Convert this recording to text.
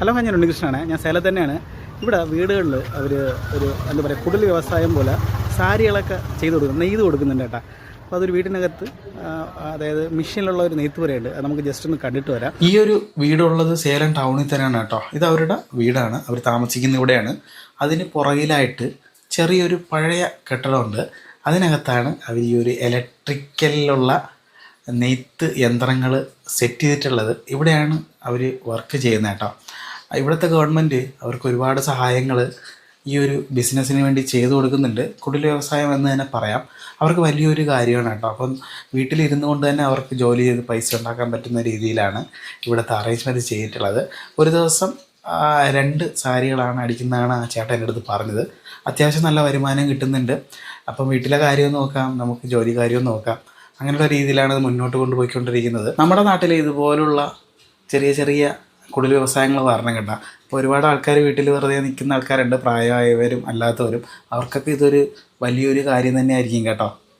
Hello ഞാൻ ഉണ്ണികൃഷ്ണനാണ്. ഞാൻ സേലത്ത് തന്നെയാണ്. ഇവിടെ വീടുകളിൽ അവർ ഒരു എന്താ പറയുക കുടിൽ വ്യവസായം പോലെ സാരികളൊക്കെ ചെയ്ത് കൊടുക്കും. നെയ്ത് കൊടുക്കുന്നുണ്ട് കേട്ടോ. അപ്പോൾ അതൊരു വീടിനകത്ത് അതായത് മിഷീനിലുള്ള ഒരു നെയ്ത്ത് വരെയുണ്ട്. അത് നമുക്ക് ജസ്റ്റ് ഒന്ന് കണ്ടിട്ട് വരാം. ഈ ഒരു വീടുള്ളത് സേലം ടൗണിൽ തന്നെയാണ് കേട്ടോ. ഇത് അവരുടെ വീടാണ്. അവർ താമസിക്കുന്ന ഇവിടെയാണ്. അതിന് പുറകിലായിട്ട് ചെറിയൊരു പഴയ കെട്ടിടമുണ്ട്. അതിനകത്താണ് അവർ ഈ ഒരു ഇലക്ട്രിക്കലിലുള്ള നെയ്ത്ത് യന്ത്രങ്ങൾ സെറ്റ് ചെയ്തിട്ടുള്ളത്. ഇവിടെയാണ് അവർ വർക്ക് ചെയ്യുന്നത് കേട്ടോ. ഇവിടുത്തെ ഗവൺമെന്റ് അവർക്ക് ഒരുപാട് സഹായങ്ങൾ ഈ ഒരു ബിസിനസ്സിന് വേണ്ടി ചെയ്തു കൊടുക്കുന്നുണ്ട്. കുടിൽ വ്യവസായം എന്ന് തന്നെ പറയാം. അവർക്ക് വലിയൊരു കാര്യമാണ് കേട്ടോ. അപ്പം വീട്ടിലിരുന്നു കൊണ്ട് തന്നെ അവർക്ക് ജോലി ചെയ്ത് പൈസ ഉണ്ടാക്കാൻ പറ്റുന്ന രീതിയിലാണ് ഇവിടുത്തെ അറേഞ്ച്മെന്റ് ചെയ്തിട്ടുള്ളത്. ഒരു ദിവസം രണ്ട് സാരികളാണ് അടിക്കുന്നതാണ് ആ ചേട്ടൻ എന്റെ അടുത്ത് പറഞ്ഞത്. അത്യാവശ്യം നല്ല വരുമാനം കിട്ടുന്നുണ്ട്. അപ്പം വീട്ടിലെ കാര്യവും നോക്കാം നമുക്ക് ജോലി കാര്യവും നോക്കാം. അങ്ങനെയുള്ള രീതിയിലാണ് ഇത് മുന്നോട്ട് കൊണ്ടുപോയിക്കൊണ്ടിരിക്കുന്നത്. നമ്മുടെ നാട്ടിൽ ഇതുപോലുള്ള ചെറിയ ചെറിയ കുടിൽ വ്യവസായങ്ങൾ വരണം കേട്ടോ. അപ്പോൾ ഒരുപാട് ആൾക്കാർ വീട്ടിൽ വെറുതെ നിൽക്കുന്ന ആൾക്കാരുണ്ട് പ്രായമായവരും അല്ലാത്തവരും. അവർക്കൊക്കെ ഇതൊരു വലിയൊരു കാര്യം തന്നെയായിരിക്കും കേട്ടോ.